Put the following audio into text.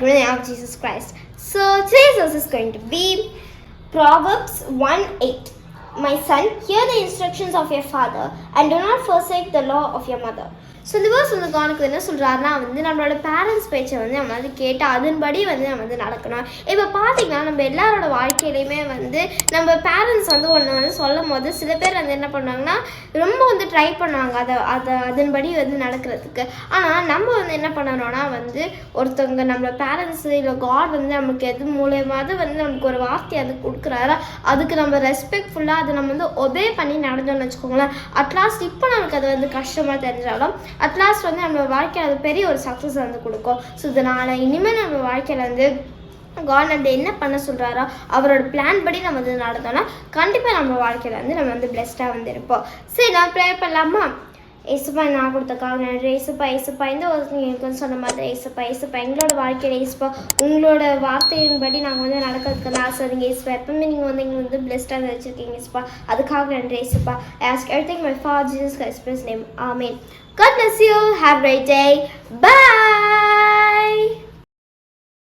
the name of Jesus Christ. So today's verse is going to be Proverbs 1 8. My son, hear the instructions of your father and do not forsake the law of your mother. So இந்த verse வந்து கவனிக்கு என்ன சொல்கிறாருன்னா வந்து நம்மளோட parents பேச்சை வந்து நம்ம வந்து கேட்டு அதன்படி வந்து நம்ம வந்து நடக்கணும். இப்போ பார்த்தீங்கன்னா நம்ம எல்லாரோட வாழ்க்கையிலையுமே வந்து நம்ம பேரண்ட்ஸ் வந்து ஒன்று வந்து சொல்லும் போது சில பேர் வந்து என்ன பண்ணுவாங்கன்னா ரொம்ப வந்து ட்ரை பண்ணுவாங்க அதை அதை அதன்படி வந்து நடக்கிறதுக்கு. ஆனால் நம்ம வந்து என்ன பண்ணணும்னா வந்து ஒருத்தவங்க நம்ம பேரண்ட்ஸ் இல்லை காட் வந்து நமக்கு எது மூலியமாவது வந்து நமக்கு ஒரு வார்த்தையை அது கொடுக்குறாரு அதுக்கு நம்ம ரெஸ்பெக்ட்ஃபுல்லாக அதை நம்ம வந்து ஒபே பண்ணி நடந்தோம்னு வச்சுக்கோங்களேன். அட்லாஸ்ட் இப்போ நமக்கு அது வந்து கஷ்டமாக தெரிஞ்சாலும் அட்லாஸ்ட் வந்து நம்ம வாழ்க்கையில் அது பெரிய ஒரு சக்ஸஸ் வந்து கொடுக்கும். ஸோ இதனால் இனிமேல் நம்ம வாழ்க்கையில் வந்து காட் என்ன பண்ண சொல்கிறாரோ அவரோட பிளான் படி நம்ம வந்து நடந்தோம்னா கண்டிப்பாக நம்ம வாழ்க்கையில் வந்து நம்ம வந்து பிளெஸ்டாக வந்து இருப்போம் சரி நான் ப்ரே பண்ணலாமா? ஏசுப்பா நான் கொடுத்தக்காக நன்றி. ஏசுப்பா ஏசுப்பா இந்த ஒரு சொன்ன மாதிரி ஏசுப்பா ஏசுப்பா எங்களோட வாழ்க்கையில் ஏசுப்பா. உங்களோட வார்த்தையின்படி நாங்கள் வந்து நடக்கிறதுக்கு நான் ஆசைங்க ஏசுப்பா எப்பவுமே நீங்கள் வந்து எங்களை வந்து பிளெஸ்டாக வச்சுருக்கீங்க ஏசுப்பா. அதுக்காக நன்றி ஏசுப்பா. Ask everything my for Jesus Christ name amen God bless you. Have a great day. Bye.